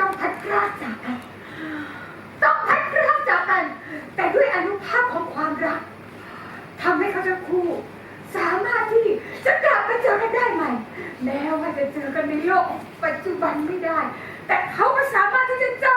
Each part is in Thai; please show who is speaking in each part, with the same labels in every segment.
Speaker 1: ต้องพัดพรากจากกัน ต้องพัดพรากจากกัน แต่ด้วยอนุภาพของความรักทำให้เขาทั้งคู่ สามารถที่จะกลับมาเจอกันได้ใหม่ แม้ว่าจะเจอกันในโลกปัจจุบันไม่ได้ แต่เขาก็สามารถที่จะเจอ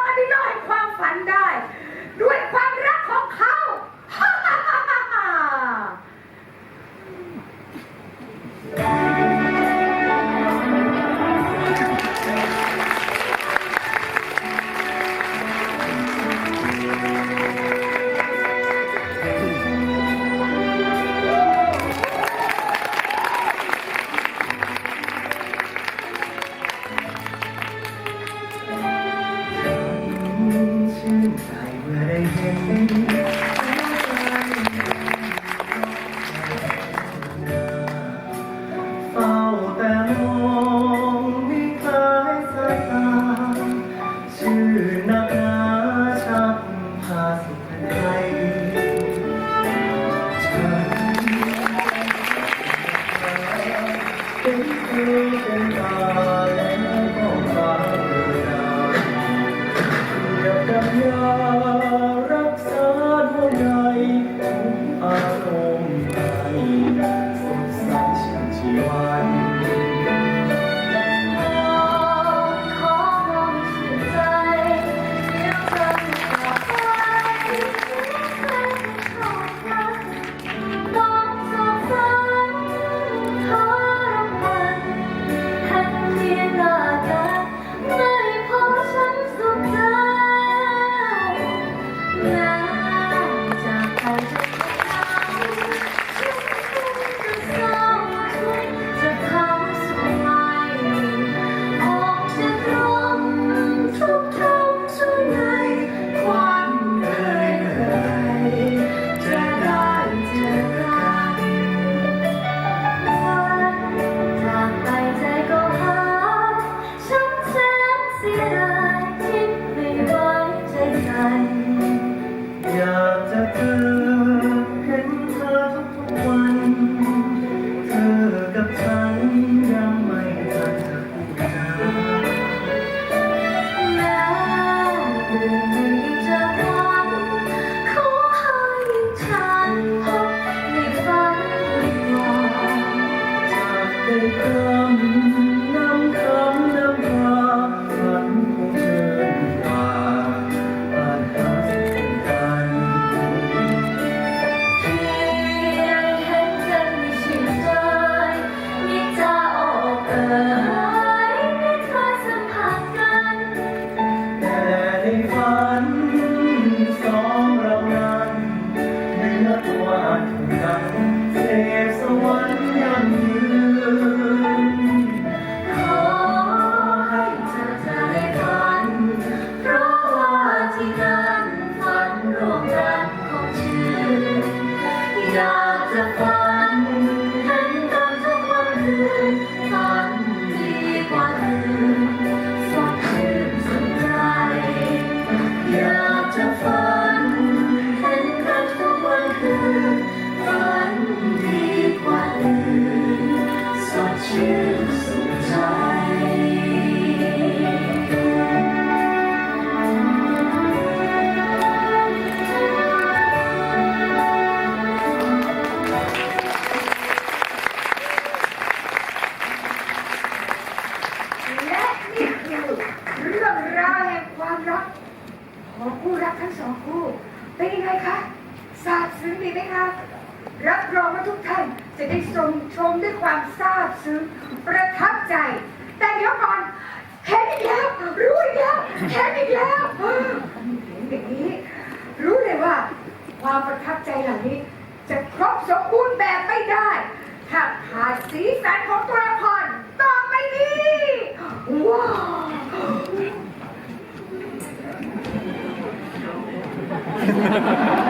Speaker 1: Thank you. มด้วยความซา
Speaker 2: บ
Speaker 1: ซึ้งประทั
Speaker 2: บ
Speaker 1: ใจ
Speaker 2: แต่เดี๋
Speaker 1: ยวก่อนแค่นี้แล้วรู้อีกแล้วแค่นี้แล้วอย่างนี้รู้เลยว่า ความประทับใจเหล่านี้ จะครบสมบูรณ์แบบไม่ได้ถ้าขาดสีสันของตัวละครต่อไปนี้ว้าว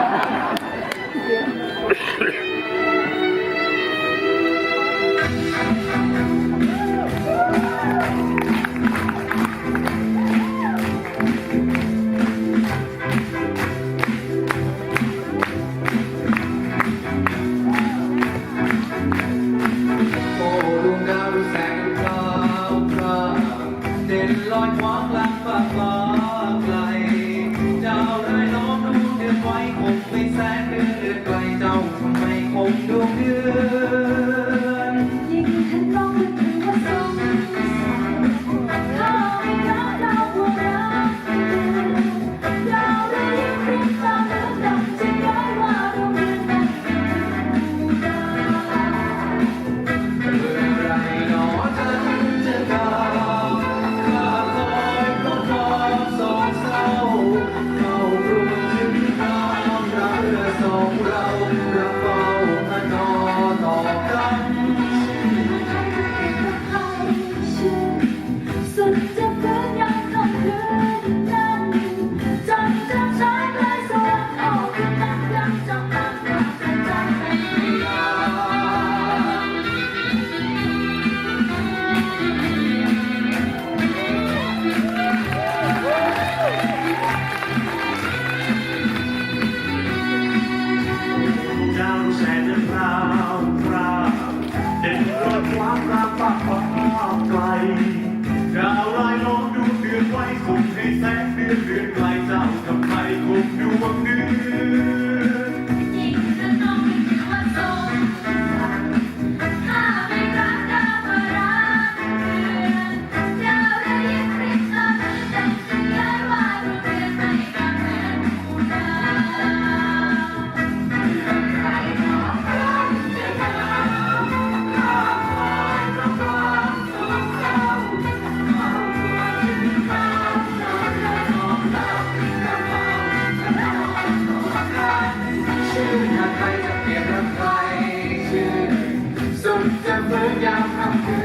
Speaker 3: ยา
Speaker 2: มค่ำคื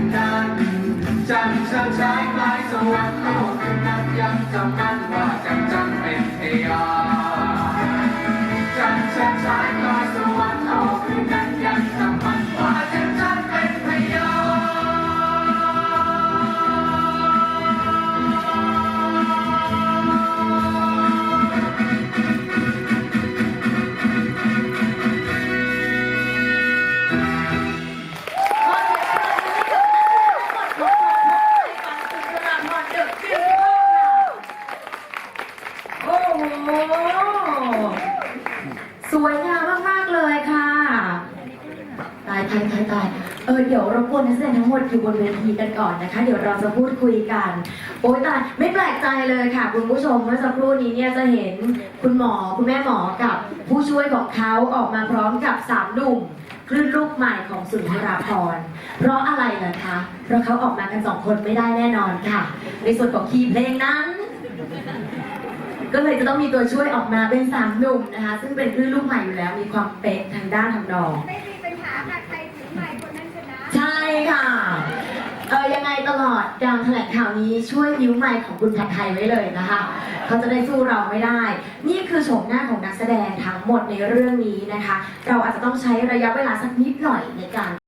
Speaker 2: นนั้นจันทร์เชิญฉายคล้ายสวรรค์โลกคืนนั้นยังจำมันว่าจังจันเป็นพยาจันทร์เชิญฉายาย
Speaker 4: ตายตายเออเดี๋ยวรบกวนนักแสดงทั้งหมดอยู่บนเวทีกันก่อนนะคะ เดี๋ยวเราจะพูดคุยกัน โอ้ยตายไม่แปลกใจเลยค่ะ คุณผู้ชมเมื่อสักครู่นี้เนี่ยจะเห็นคุณหมอคุณแม่หมอกับผู้ช่วยของเขาออกมาพร้อมกับสามหนุ่มคลื่นลูกใหม่ของสุนทราพรเพราะอะไรล่ะคะเพราะเขาออกมากันสองคนไม่ได้แน่นอนค่ะ ในส่วนของคีย์เพลงนั้นก็เลยจะต้องมีตัวช่วยออกมาเป็นสามหนุ่มนะคะ ซึ่งเป็นคลื่นลูกใหม่อยู่แล้วมีความเป๊ะทางด้านทำนอง ลอดการแถลงข่าวนี้ช่วยยิ้วไมค์ของคุณผัดไทยไว้เลยนะคะ เขาจะได้สู้เราไม่ได้ นี่คือโฉมหน้าของนักแสดงทั้งหมดในเรื่องนี้นะคะ เราอาจจะต้องใช้ระยะเวลาสักนิดหน่อยในการ